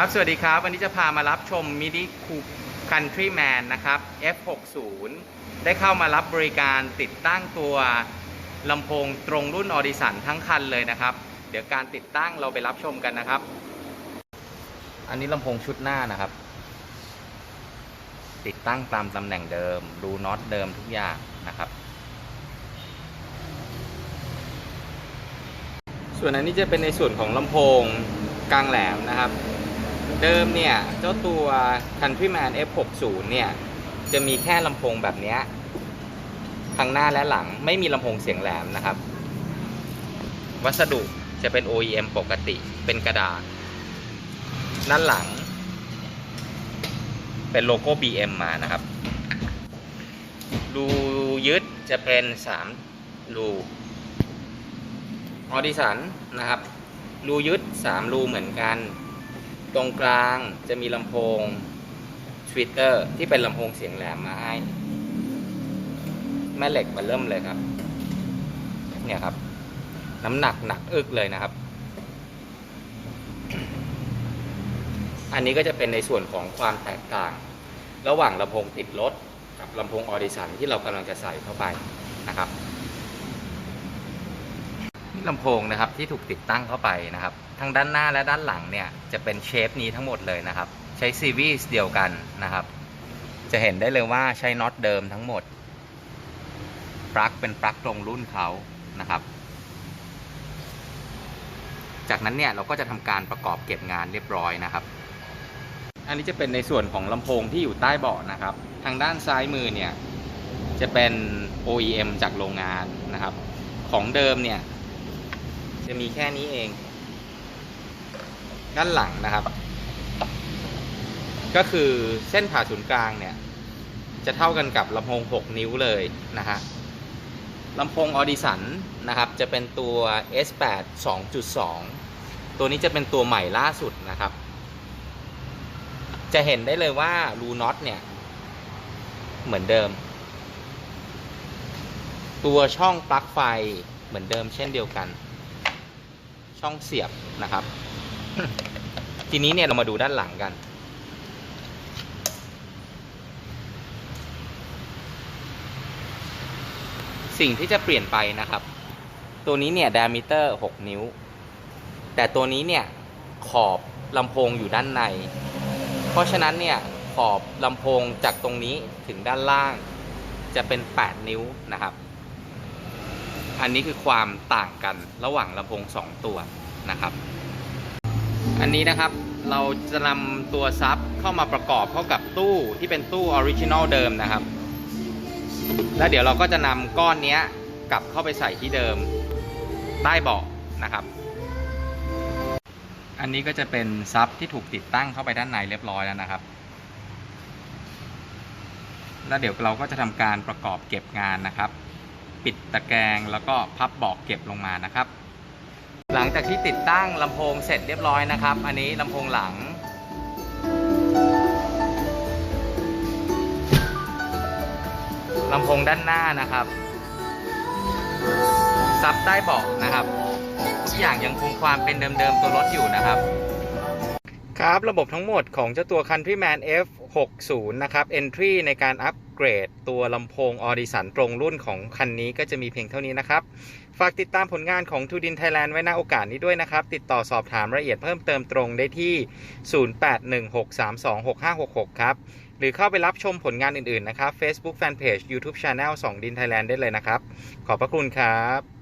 ครับ สวัสดีครับ วันนี้จะพามารับชม Mini Coupe Countryman นะครับ F60 ได้เข้ามารับบริการติดตั้งตัวลำโพงตรงรุ่นออดิสันทั้งคันเลยนะครับ เดี๋ยวการติดตั้งเราไปรับชมกันนะครับ อันนี้ลำโพงชุดหน้านะครับ ติดตั้งตามตำแหน่งเดิมรูน็อตเดิมทุกอย่างนะครับ ส่วนอันนี้จะเป็นในส่วนของลำโพงกลางแหลมนะครับ เดิมเนี่ย เจ้าตัว Countryman F60 เนี่ย จะมีแค่ลำโพงแบบนี้ทางหน้าและหลังไม่มีลำโพงเสียงแหลมนะครับ วัสดุจะเป็น OEM ปกติเป็นกระดาษด้านหลัง เป็นโลโก้ BM มานะครับรูยึดจะเป็น3รูออดิสันนะครับรูยึด3รูเหมือนกัน ตรงกลางจะมีลำโพงทวิตเตอร์ที่เป็นลำโพงเสียงแหลมมาให้ แม่เหล็กมาเริ่มเลยครับ เนี่ยครับ น้ำหนักหนักอึกเลยนะครับ อันนี้ก็จะเป็นในส่วนของความแตกต่าง ระหว่างลำโพงติดรถกับลำโพงออดิสันที่เรากำลังจะใส่เข้าไปนะครับนี่ลำโพงนะครับที่ถูกติดตั้งเข้าไปนะครับ ทั้งด้านหน้าและด้านหลังเนี่ยจะเป็นเชฟนี้ทั้งหมดเลยนะครับ ใช้ซีรีส์เดียวกันนะครับ จะเห็นได้เลยว่าใช้น็อตเดิมทั้งหมดปลั๊กเป็นปลั๊กตรงรุ่นเขานะครับ จากนั้นเนี่ยเราก็จะทำการประกอบเก็บงานเรียบร้อยนะครับ อันนี้จะเป็นในส่วนของลำโพงที่อยู่ใต้เบาะนะครับ ทางด้านซ้ายมือเนี่ยจะเป็น OEM จากโรงงานนะครับ ของเดิมเนี่ยจะมีแค่นี้เอง ด้านหลังนะครับ ก็คือเส้นผ่าศูนย์กลางเนี่ย จะเท่ากันกับลำโพง 6 นิ้วเลยนะฮะลำโพงออดิสันนะครับ จะเป็นตัว S8 2.2 ตัวนี้จะเป็นตัวใหม่ล่าสุดนะครับ จะเห็นได้เลยว่ารูน็อตเนี่ย เหมือนเดิม ตัวช่องปลั๊กไฟเหมือนเดิมเช่นเดียวกัน ช่องเสียบนะครับ ทีนี้เนี่ยเรามาดูด้านหลังกัน สิ่งที่จะเปลี่ยนไปนะครับ ตัวนี้เนี่ย diameter 6นิ้ว แต่ตัวนี้เนี่ยขอบลำโพงอยู่ด้านใน เพราะฉะนั้นเนี่ยขอบลำโพงจากตรงนี้ถึงด้านล่าง จะเป็น 8 นิ้วนะครับ อันนี้คือความต่างกันระหว่างลำโพง 2 ตัวนะครับ อันนี้นะครับเราจะนำตัวซับเข้ามาประกอบเข้ากับตู้ที่เป็นตู้ออริจินอลเดิมนะครับ แล้วเดี๋ยวเราก็จะนำก้อนนี้กลับเข้าไปใส่ที่เดิมใต้เบาะนะครับ อันนี้ก็จะเป็นซับที่ถูกติดตั้งเข้าไปด้านในเรียบร้อยแล้วนะครับ แล้วเดี๋ยวเราก็จะทำการประกอบเก็บงานนะครับ ปิดตะแกรงแล้วก็พับเบาะเก็บลงมานะครับ หลังจากที่ติดตั้งลำโพงเสร็จเรียบร้อยนะครับ อันนี้ลำโพงหลัง ลำโพงด้านหน้านะครับ ซับใต้เบาะนะครับทุกอย่างยังคงความเป็นเดิมๆตัวรถอยู่นะครับ ครับ ระบบทั้งหมดของเจ้าตัว Countryman F60 นะครับ Entry ในการอัปเกรดตัวลำโพง Audison ตรงรุ่นของคันนี้ก็จะมีเพียงเท่านี้นะครับ ฝากติดตามผลงานของ t ูดินไทยแลนด์ไว้ณโอกาสนี้ด้วยนะครับ ติดต่อสอบถามรายละเอียดเพิ่มเติมตรงได้ที่ 0816326566 ครับ หรือเข้าไปรับชมผลงานอื่น ๆ นะครับ Facebook Fanpage YouTube Channel 2ดินไทยแลนด์ได้เลยนะครับ ขอบพระคุณครับ